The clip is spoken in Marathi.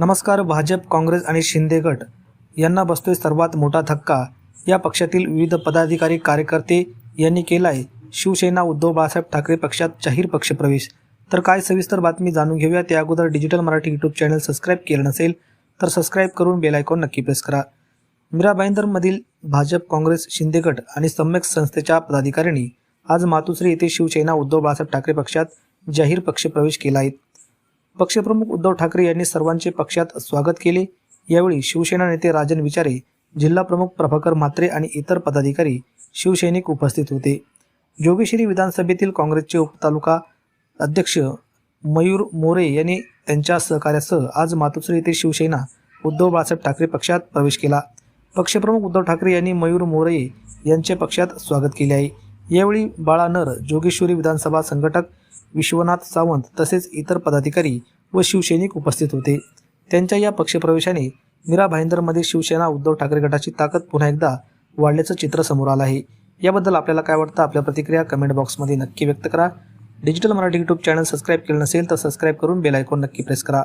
नमस्कार भाजप काँग्रेस आणि शिंदे गट यांना बसतोय सर्वात मोठा धक्का. या पक्षातील विविध पदाधिकारी कार्यकर्ते यांनी केला आहे शिवसेना उद्धव बाळासाहेब ठाकरे पक्षात जाहीर पक्षप्रवेश. तर काय सविस्तर बातमी जाणून घेऊया. त्या अगोदर digital Marathi YouTube channel subscribe केलं नसेल तर सबस्क्राईब करून बेल आयकॉन नक्की प्रेस करा. मीरा भाईंदरमधील भाजप काँग्रेस शिंदे गट आणि सम्यक संस्थेच्या पदाधिकाऱ्यांनी आज मातुश्री येथे शिवसेना उद्धव बाळासाहेब ठाकरे पक्षात जाहीर पक्षप्रवेश केला आहे. पक्षप्रमुख उद्धव ठाकरे यांनी सर्वांचे पक्षात स्वागत केले. यावेळी शिवसेना नेते राजन विचारे जिल्हा प्रमुख प्रभाकर म्हात्रे आणि इतर पदाधिकारी शिवसैनिक उपस्थित होते. जोगेश्वरी विधानसभेतील काँग्रेसचे उपतालुका अध्यक्ष मयूर मोरे यांनी त्यांच्या सहकार्यासह आज मातोश्री येथे शिवसेना उद्धव बाळासाहेब ठाकरे पक्षात प्रवेश केला. पक्षप्रमुख उद्धव ठाकरे यांनी मयूर मोरे यांचे पक्षात स्वागत केले आहे. यावेळी बाळा नर जोगेश्वरी विधानसभा संघटक विश्वनाथ सावंत तसेच इतर पदाधिकारी व शिवसैनिक उपस्थित होते. त्यांच्या या पक्षप्रवेशाने मीरा भाईंदरमध्ये शिवसेना उद्धव ठाकरे गटाची ताकद पुन्हा एकदा वाढल्याचं चित्र समोर आलं आहे. याबद्दल आपल्याला काय वाटतं? आपल्या प्रतिक्रिया कमेंट बॉक्समध्ये नक्की व्यक्त करा. Digital Marathi YouTube channel subscribe केलं नसेल तर सबस्क्राईब करून बेल आयकॉन नक्की प्रेस करा.